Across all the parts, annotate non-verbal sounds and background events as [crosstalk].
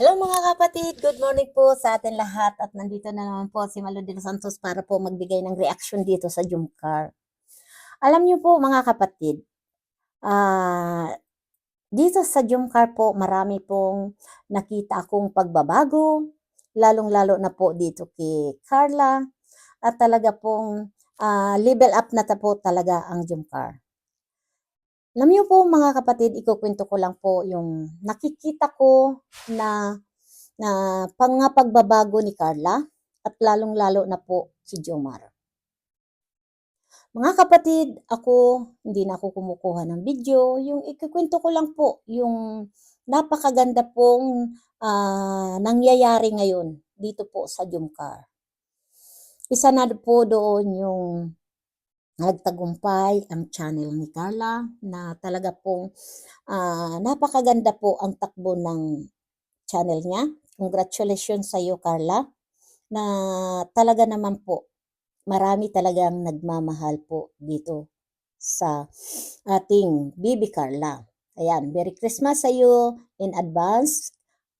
Hello mga kapatid, good morning po sa atin lahat at nandito na naman po si Malo de los Santos para po magbigay ng reaction dito sa Jumcar. Alam niyo po mga kapatid, ah dito sa Jumcar po marami pong nakita akong pagbabago, lalong-lalo na po dito kay Carla at talaga pong ah, level up na ta po talaga ang Jumcar. Alam niyo po mga kapatid, ikukwento ko lang po yung nakikita ko na na pang nga pagbabago ni Carla at lalong-lalo na po si Jomar. Mga kapatid, ako hindi na ako kumukuha ng video, yung ikukwento ko lang po yung napakaganda pong ah, nangyayari ngayon dito po sa Jumcar. Isa na po doon yung nagtagumpay ang channel ni Carla na talaga pong ah, napakaganda po ang takbo ng channel niya. Congratulations sa iyo Carla na talaga naman po marami talagang nagmamahal po dito sa ating Bibi Carla. Ayan, Merry Christmas sa iyo in advance,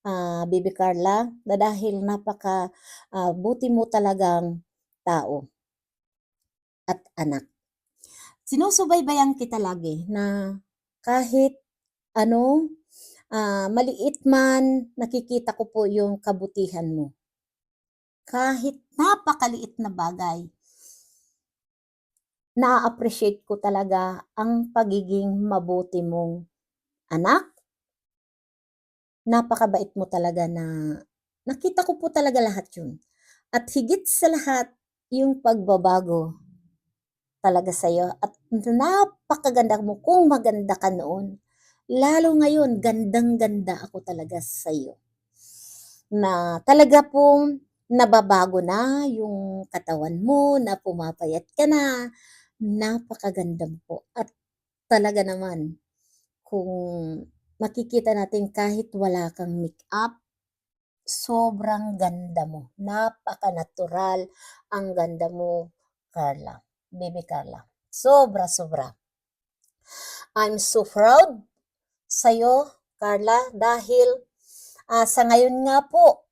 ah, Bibi Carla, na dahil napaka ah, buti mo talagang tao at anak. Sinusubaybayan kita lagi na kahit ano, ah, maliit man, nakikita ko po yung kabutihan mo. Kahit napakaliit na bagay, na-appreciate ko talaga ang pagiging mabuti mong anak. Napakabait mo talaga na nakita ko po talaga lahat yun. At higit sa lahat, yung pagbabago talaga sa'yo at napakaganda mo kung maganda ka noon. Lalo ngayon, gandang-ganda ako talaga sa'yo. Na talaga pong nababago na yung katawan mo, na pumapayat ka na, napakaganda mo po. At talaga naman, kung makikita natin kahit wala kang make-up, sobrang ganda mo. Napaka-natural ang ganda mo, Carla. Baby Carla. Sobra, sobra. I'm so proud sa'yo, Carla, dahil ah, sa ngayon nga po,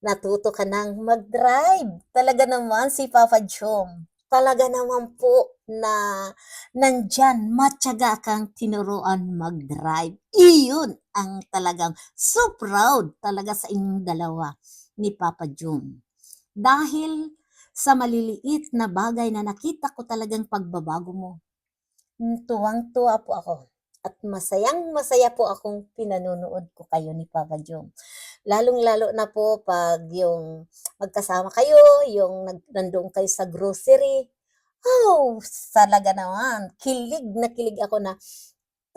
natuto ka nang mag-drive. Talaga naman si Papa Jom. Talaga naman po na nandyan, matyaga kang tinuruan mag-drive. Iyon ang talagang so proud talaga sa inyong dalawa ni Papa Jom. Dahil sa maliliit na bagay na nakita ko talagang pagbabago mo. Tuwang-tuwa po ako. At masayang masaya po akong pinanunood ko kayo ni Papa Jom. Lalong-lalo na po pag yung magkasama kayo, yung nandoon kayo sa grocery. Oh, talaga naman. Kilig na kilig ako na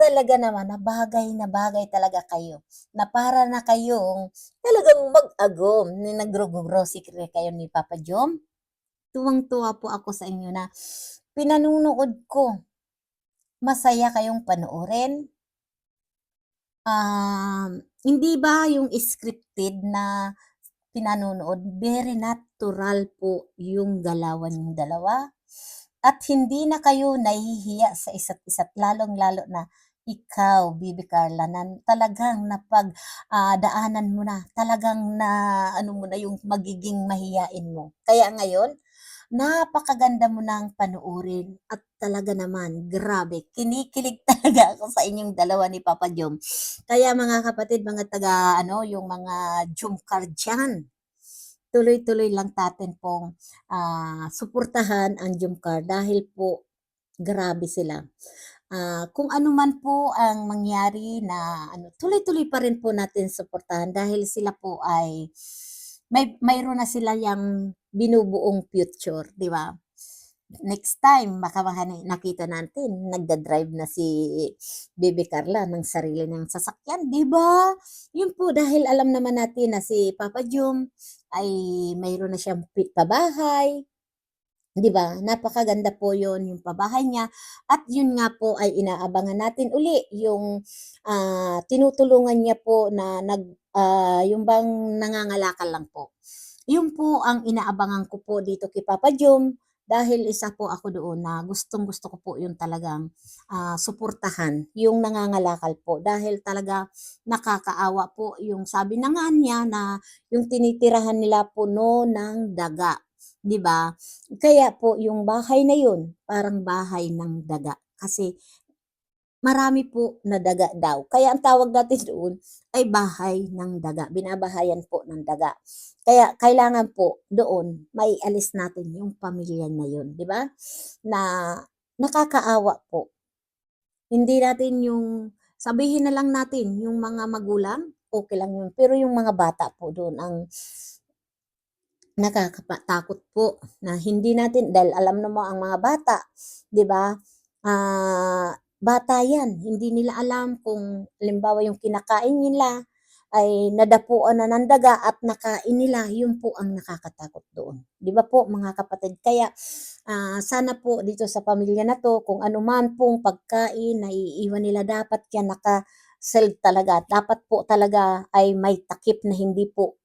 talaga naman na bagay na bagay talaga kayo. Na para na kayong talagang mag-agom ni nagro-grocery kayo ni Papa Jom. Tuwang-tuwa po ako sa inyo na pinanunood ko. Masaya kayong panoorin. Um, hindi ba yung scripted na pinanunood, very natural po yung galawan yung dalawa. At hindi na kayo nahihiya sa isa't isa't, lalong-lalo na ikaw, Bibi Carla, na talagang napag ah, daanan mo na, talagang na ano mo na yung magiging mahiyain mo. Kaya ngayon, napakaganda mo nang panuorin at talaga naman, grabe, kinikilig [laughs] talaga ako sa inyong dalawa ni Papa Jom. Kaya mga kapatid, mga taga, ano, yung mga Jumcar dyan, tuloy-tuloy lang natin pong ah, suportahan ang Jumcar dahil po grabe sila. Ah, kung ano man po ang mangyari na ano, tuloy-tuloy pa rin po natin suportahan dahil sila po ay may mayroon na sila yang binubuong future, di ba? Next time, baka baka na- nakita natin, nagda-drive na si Baby Carla ng sarili ng sasakyan, di ba? Yun po, dahil alam naman natin na si Papa Jom ay mayroon na siyang pabahay, di ba? Napakaganda po yon yung pabahay niya. At yun nga po ay inaabangan natin uli yung ah, tinutulungan niya po na nag, ah, yung bang nangangalakal lang po. Yun po ang inaabangan ko po dito kay Papa Jom Dahil isa po ako doon na gustong-gusto ko po yung talagang, ah, suportahan yung nangangalakal po dahil talaga nakakaawa po yung sabi na nga niya na yung tinitirahan nila puno ng daga, 'di ba? Kaya po yung bahay na yun parang bahay ng daga kasi marami po na daga daw. Kaya ang tawag natin doon ay bahay ng daga, binabahayan po ng daga. Kaya kailangan po doon maialis natin yung pamilya na yun, 'di ba? Na nakakaawa po. Hindi natin yung sabihin na lang natin yung mga magulang, okey lang yun, pero yung mga bata po doon ang nakakatakot po na hindi natin dahil alam mo ang mga bata, 'di ba? Ah, bata 'yan, hindi nila alam kung halimbawa yung kinakain nila ay nadapuan na ng daga at nakain nila, yun po ang nakakatakot doon, 'di ba po mga kapatid? Kaya, ah, sana po dito sa pamilya na 'to kung ano man pong pagkain na iiwan nila dapat yan naka-sealed talaga, dapat po talaga ay may takip na hindi po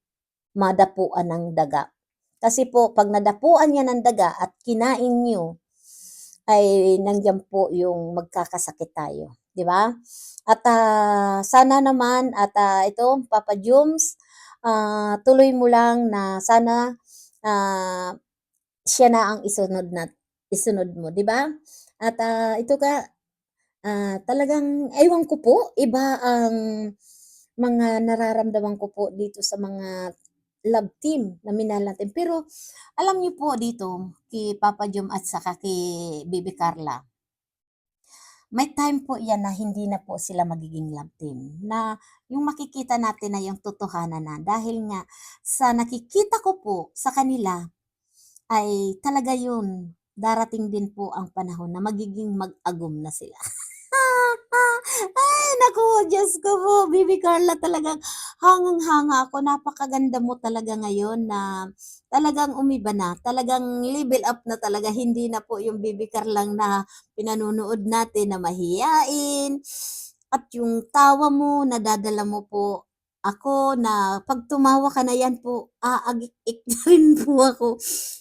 madapuan ng daga. Kasi po 'pag nadapuan yan ng daga at kinain niyo, ay nandiyan po yung magkakasakit tayo, 'di ba? At, ah, sana naman at, ah, ito Papa Jums, ah, tuloy mo lang na sana, ah, siya na ang isunod nat isunod mo, 'di ba? At, ah, ito ka, ah, talagang ewan ko po, iba ang mga nararamdaman ko po dito sa mga love team na minahal natin. Pero alam niyo po dito kay Papa Jom at saka kay Bibi Carla may time po yan na hindi na po sila magiging love team, na yung makikita natin na yung totohanan na dahil nga sa nakikita ko po sa kanila ay talaga yun, darating din po ang panahon na magiging mag-agum na sila. [laughs] Ay naku, Diyos ko po, Bibi Carla talagang hangang-hanga ako, napakaganda mo talaga ngayon na talagang umiba na, talagang level up na talaga, hindi na po yung Bibi Carlang na pinanonood natin na mahiyain. At yung tawa mo nadadala mo po ako na 'pag tumawa ka na yan po aagik-ik na rin po ako.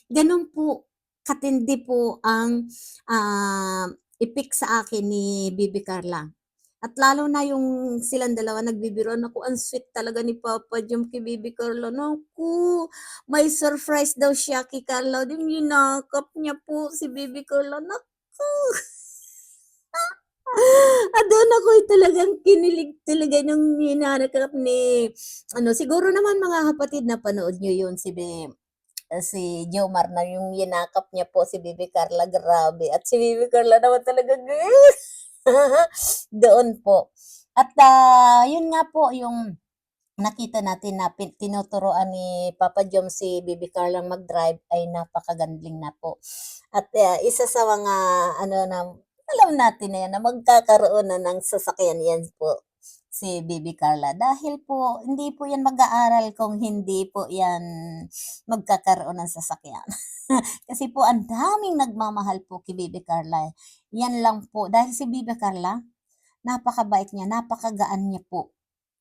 Gano'n po katindi po ang, ah, ipik sa akin ni Bibi Carla. At lalo na yung silang dalawa nagbibiruan, naku ang sweet talaga ni Papa Jom kay Bibi Carla, naku, may surprise daw siya kay Carla, yung yinakap niya po si Bibi Carla, naku. [laughs] Doon ako'y talagang kinilig talaga nung hinarap ni ano, siguro naman mga kapatid napanood niyo yun si ah, si Jomar na yung yinakap niya po si Bibi Carla, grabe at si Bibi Carla naman talaga [laughs] doon po. At, ah, yun nga po yung nakita natin na pin tinuturuan ni Papa Jom si Bibi Carlang mag-drive ay napakagaling na po. At, ah, isa sa mga ano na alam natin na yan na magkakaroon na ng sasakyan yan po si Bibi Carla dahil po hindi po yan mag-aaral kung hindi po yan magkakaroon ng sasakyan. [laughs] Kasi po ang daming nagmamahal po kay Bibi Carla, yan lang po dahil si Bibi Carla napakabait niya, napakagaan niya po,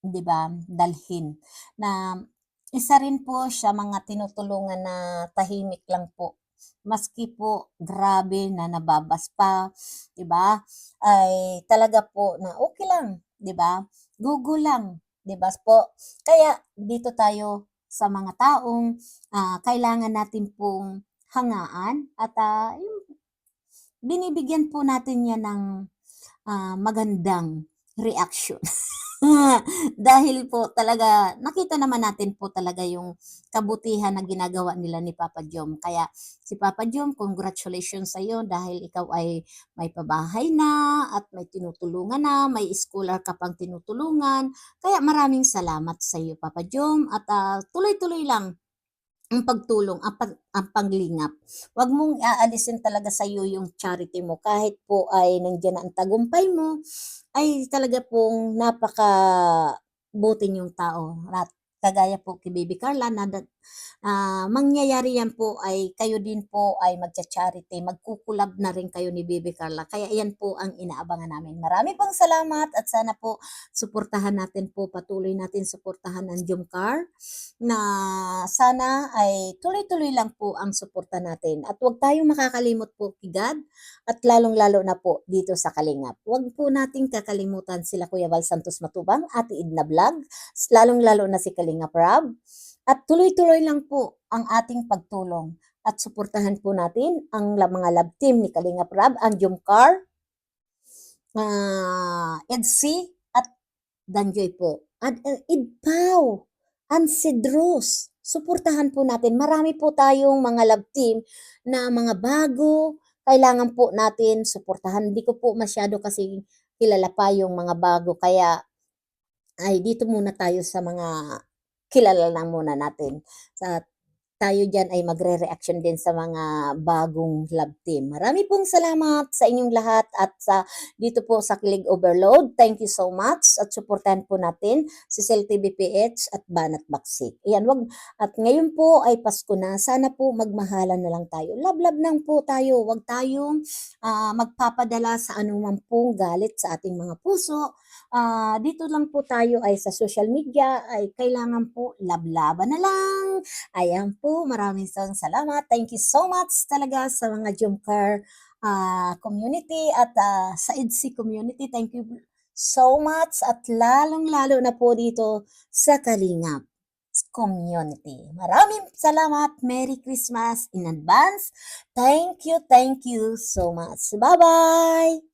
'di ba, dalhin na isa rin po siya mga tinutulungan na tahimik lang po. Maski po grabe na nababas pa, 'di ba, ay talaga po na okey lang, 'di ba? Go, go lang, 'di ba po? Kaya dito tayo sa mga taong, ah, kailangan natin pong hangaan at, ah, yung binibigyan po natin yan ng, ah, magandang reaksyon. [laughs] [laughs] Dahil po talaga nakita naman natin po talaga yung kabutihan na ginagawa nila ni Papa Jom. Kaya si Papa Jom, congratulations sa'yo dahil ikaw ay may pabahay na at may tinutulungan na, may scholar ka pang tinutulungan. Kaya maraming salamat sa'yo Papa Jom at, ah, tuloy-tuloy lang ang pagtulong, ang pag ang paglingap. Wag mong aalisin talaga sa'yo yung charity mo kahit po ay nandiyan na ang tagumpay mo, ay talaga pong napakabuti niyong tao at kagaya po kay Baby Carla na ah, mangyayari yan po ay kayo din po ay magcha-charity, magkukulab na rin kayo ni Baby Carla. Kaya yan po ang inaabangan namin. Marami pong salamat at sana po suportahan natin po, patuloy natin suportahan ang Jumcar na sana ay tuloy-tuloy lang po ang suporta natin. At huwag tayong makakalimot po kay God at lalong-lalo na po dito sa Kalingap. Huwag po nating kakalimutan sila Kuya Val Santos Matubang, Ate Idna Vlog, lalong-lalo na si Kalingap Rab. At tuloy-tuloy lang po ang ating pagtulong at suportahan po natin ang mga love team ni Kalingap Rab, ang Jumcar, uh, Edsy at Danjoy po. At uh, Idpaw, ang Cedros. Suportahan po natin. Marami po tayong mga love team na mga bago. Kailangan po natin suportahan. Hindi ko po masyado kasi kilala pa yung mga bago. Kaya ay dito muna tayo sa mga kilala lang muna natin. Sa tayo dyan ay magre-reaction din sa mga bagong love team. Marami pong salamat sa inyong lahat at sa dito po sa Kilig Overload. Thank you so much at suportahan po natin si Cel TVPH at Banat Baksik. Ayan, wag at ngayon po ay Pasko na. Sana po magmahalan na lang tayo. Love-love lang po tayo. Wag tayong ah, magpapadala sa anumang pong galit sa ating mga puso. Ah, dito lang po tayo ay sa social media ay kailangan po lablaban na lang. Ayan po, maraming sa- salamat. Thank you so much talaga sa mga Jumcar ah, community at ah, sa EDSI community. Thank you so much at lalong-lalo na po dito sa Kalingap community. Maraming salamat. Merry Christmas in advance. Thank you, thank you so much. Bye-bye!